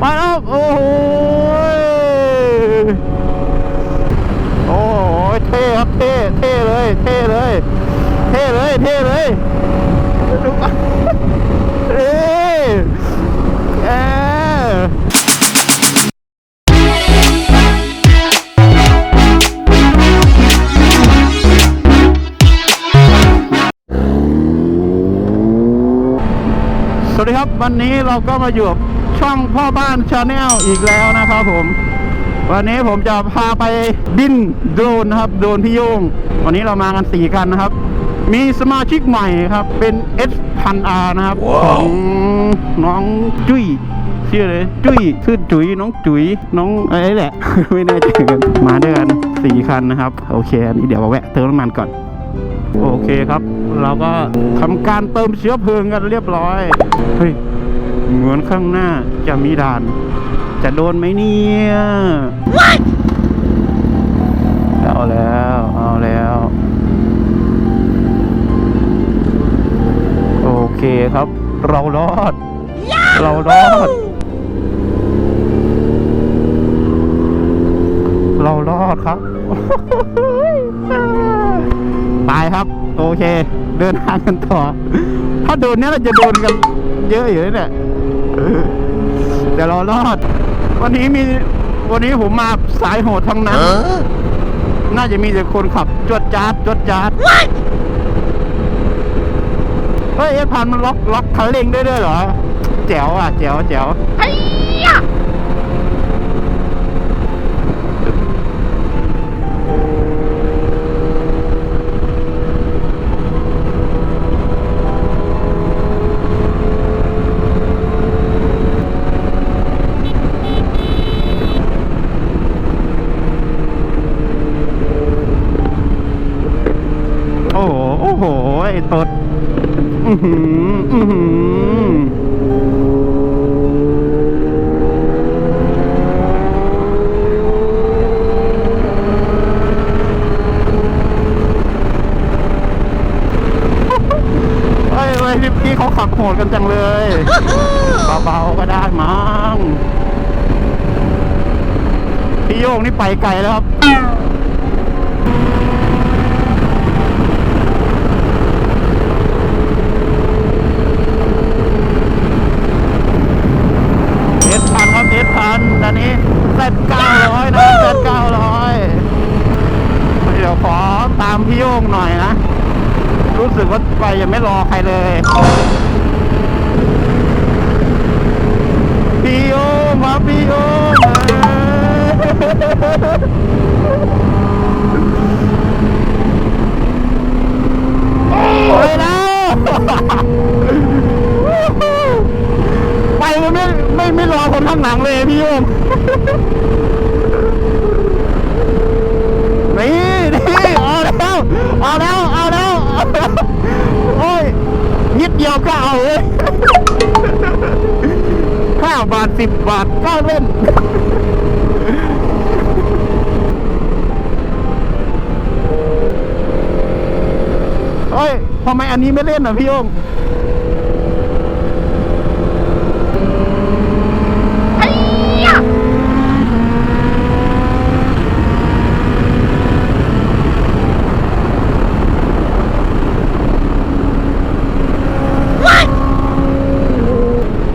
ไปแล้วโอ้โหโอ้โหเท่ครับเท่เท่เลยเท่เลยเท่เลยเท่เลยดูก่อนเอ้ยเอสวัสดีครับวันนี้เราก็มาอยู่ ช่องพ่อบ้านชาแนลอีกแล้วนะครับผม วันนี้ผมจะพาไปบินโดรนนะครับโดรนพี่โยง วันนี้เรามากันสี่กันนะครับ มีสมาชิกใหม่ครับเป็น S พันอานะครับของน้องจุ้ยชื่ออะไรจุ้ยชื่อจุ๋ยน้องจุ๋ยน้องอะไรแหละ ไม่แน่ใจกันมาด้วยกันสี่คันนะครับ โอเค อันนี้เดี๋ยวมาแวะเติมน้ำมันก่อนโอเคครับ เราก็ทำการเติมเชื้อเพลิงกันเรียบร้อย เฮ้ย เหมือนข้างหน้าจะมีด่าน จะโดนไหมเนี่ยเอาแล้ว เอาแล้ว โอเคครับ เรารอด เรารอด เรารอดครับไปครับ โอเค เดินทางกันต่อ ถ้าโดนเนี้ยเราจะโดนกันเยอะอยู่เนี่ย แต่เรารอด วันนี้มีวันนี้ผมมาสายโหดทั้งนั้น น่าจะมีแต่คนขับจวดจาดจวดจาดเฮ้ยเอฟพันมันล็อกล็อกคันเร่งได้ด้วยเหรอ แจ๋วอะแจ๋วแจ๋วโอ้โห โอ้โห ไอ้ตด อือหือ อือหือ เฮ้ยเฮ้ยพี่พี่เขาขับโหดกันจังเลย เบาๆก็ได้มั้งพี่โยงนี่ ไกลแล้วครับเอสพันครับเอสพันอันนี้เซตเก้าร้อยนะเซตเก้าร้อยเดี๋ยวขอตามพี่โยงหน่อยนะ รู้สึกว่าไปยังไม่รอใครเลยพี่โยงมาพี่โยง ไปแล้วไปมันไม่ไม่ไม่รอคนข้างหลังเลยพี่โยมนี่นี่เอาแล้วเอาแล้วเอาแล้วเอาแล้วโอ้ยนิดเดียวก็เอาเลยห้าบาทสิบบาทก็เล่น ทำไมอันนี้ไม่เล่นอะพี่โยม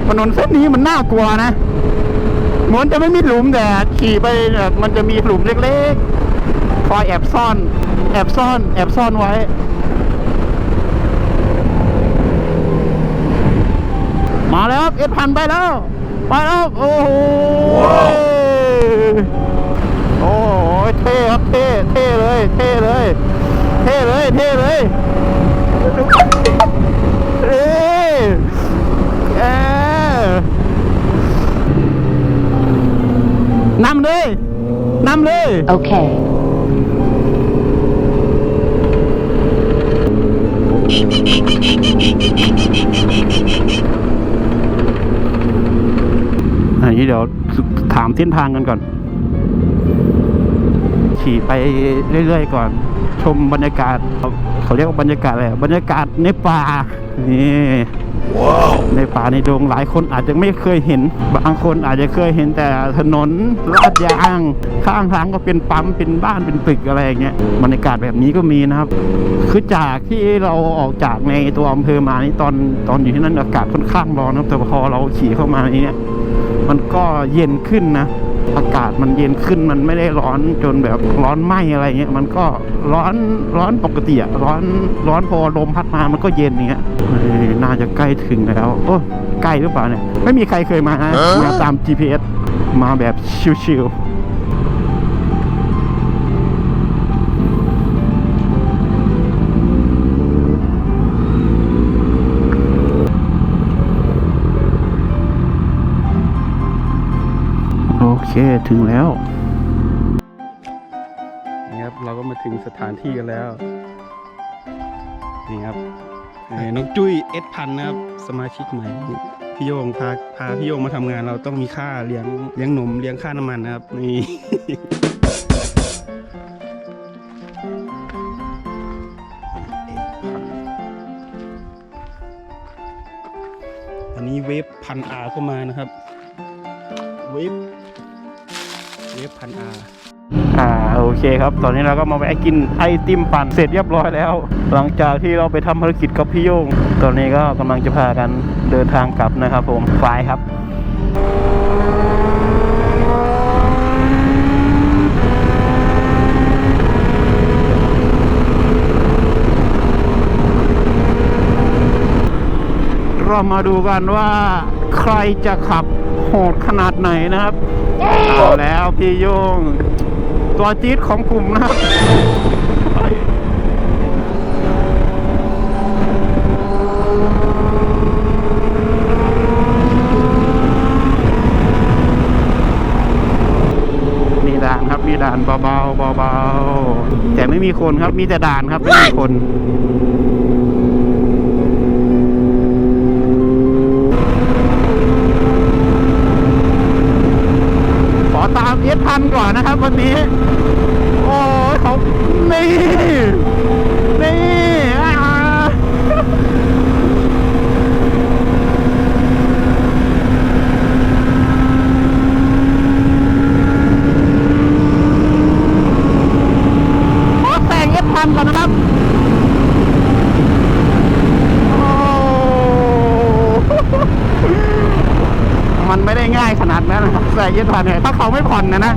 ถนนเส้นนี้มันน่ากลัวนะเหมือนจะไม่มีหลุมแต่ขี่ไปแบบมันจะมีหลุมเล็กๆ คอยแอบซ่อน แอบซ่อน แอบซ่อนไว้ มาแล้วครับเอ็ดพันไปแล้ว ไปแล้วโอ้โหโอ้โหเท่ครับเท่เท่เลย เท่เลย เท่เลยเท่เลยดูก่อนเอ้ยเอ้ยนำเลยนำเลย Okay. อัน นี้เดี๋ยวถามเส้นทางกันก่อน ขี่ไปเรื่อยๆก่อน ชมบรรยากาศเขาเขาเรียกว่าบรรยากาศอะไรบรรยากาศในป่านี่ในป่าในดงหลายคนอาจจะไม่เคยเห็น บางคนอาจจะเคยเห็นแต่ถนนลาดยาง ข้างทางก็เป็นปั๊มเป็นบ้านเป็นตึกอะไรอย่างเงี้ยบรรยากาศแบบนี้ก็มีนะครับ คือจากที่เราออกจากในตัวอำเภอมานี่ตอนตอนอยู่ที่นั่นอากาศค่อนข้างร้อนนะครับแต่พอเราขี่เข้ามานี้เนี่ย มันก็เย็นขึ้นนะ อากาศมันเย็นขึ้นมันไม่ได้ร้อนจนแบบร้อนไหมอะไรเงี้ยมันก็ร้อนร้อนปกติอะร้อนร้อนพอลมพัดมามันก็เย็นอย่างเงี้ยเอ้ยน่าจะใกล้ถึงแล้ว โอ้ใกล้หรือเปล่าเนี่ยไม่มีใครเคยมานะมาตาม GPS มาแบบชิวๆ เคถึงแล้วนี่ครับเราก็มาถึงสถานที่กันแล้ว นี่ครับน้องจุ้ยเอสพันนะครับ สมาชิกใหม่พี่โยงพาพาพี่โยงมาทำงานเราต้องมีค่าเลี้ยงเลี้ยงนมเลี้ยงค่าน้ำมันนะครับนี่อันนี้เวฟพันอาก็มานะครับ เวฟเวฟ พันอาอ่าโอเคครับ ตอนนี้เราก็มาแวะกินไอติมปั่นเสร็จเรียบร้อยแล้ว หลังจากที่เราไปทำภารกิจกับพี่โยง ตอนนี้ก็กำลังจะพากันเดินทางกลับนะครับผมไฟล์ครับเรามาดูกันว่าใครจะขับโหดขนาดไหนนะครับ เอาแล้วพี่โยงตัวจี๊ดของกลุ่มนะครับมีด่านครับมีด่านเบาๆเบาๆแต่ไม่มีคนครับมีแต่ด่านครับไม่มีคน ขอตามเอสพั นก่อนะครับวันนี้ โอ้ยเขานี่นี่อ่าขอแต่งเอสพันก่อนนะครับ มันไม่ได้ง่ายขนาดนั้นนะครับใส่ยึดผ่านเนี่ยถ้าเขาไม่ผ่อนนะนะ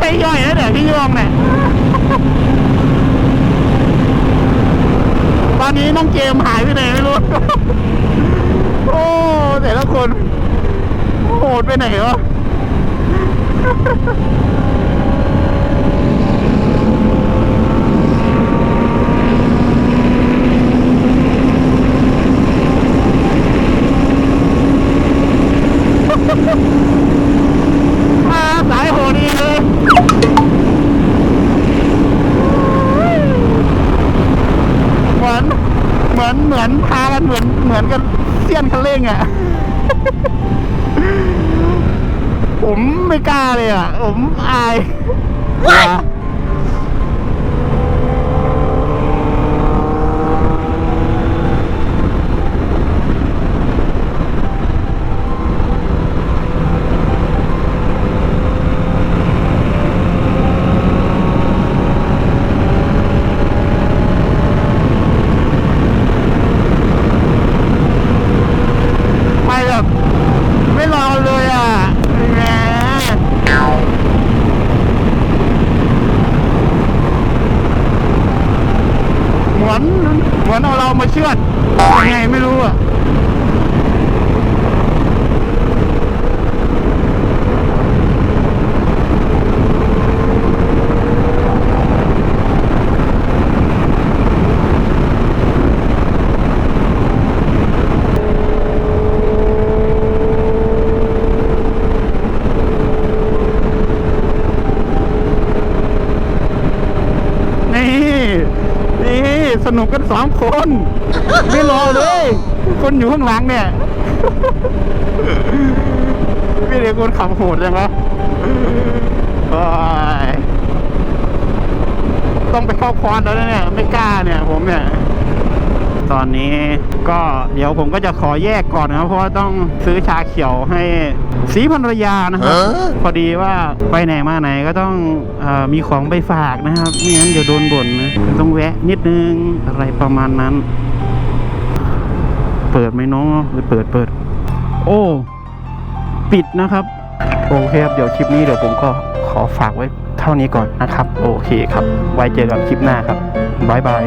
ใช่ย่อยนะเนี่ยพี่โยงเนี่ยตอนนี้น้องเกมหายไปไหนไม่รู้ โอ้แต่ละคนโหดไปไหนวะ มาสายโหดอีกเลย เหมือน เหมือนพากันเหมื อนเหมือนกันเสี้ยนคันเร่งอะ่ะ ผมไม่กล้าเลยอะ่ะ ผมอายกลัวไปแบบไม่รอเลยอะแหมเหมือนเหมือนเอาเรามาเชือดยังไงไม่รู้อะ นี่ นี่ สองคน ไม่รอเลย คนอยู่ข้างหลังเนี่ย พี่เด็กคนขับโหดจังวะต้องไปเข้าคอนแล้วเนี่ย ไม่กล้าเนี่ยผมเนี่ย ตอนนี้ ก็เดี๋ยวผมก็จะขอแยกก่อนนะครับเพราะว่าต้องซื้อชาเขียวให้สีภรรยานะครับพอดีว่าไปไหนมาไหนก็ต้องเออมีของไปฝากนะครับไม่งั้นเดี๋ยวโดนบ่นนะต้องแวะนิดนึงอะไรประมาณนั้น เปิดไหมน้องหรือเปิดเปิด โอ้ ปิดนะครับโอเคครับเดี๋ยวคลิปนี้เดี๋ยวผมก็ขอฝากไว้เท่านี้ก่อนนะครับ โอเคครับ ไว้เจอกันคลิปหน้าครับ บ๊ายบาย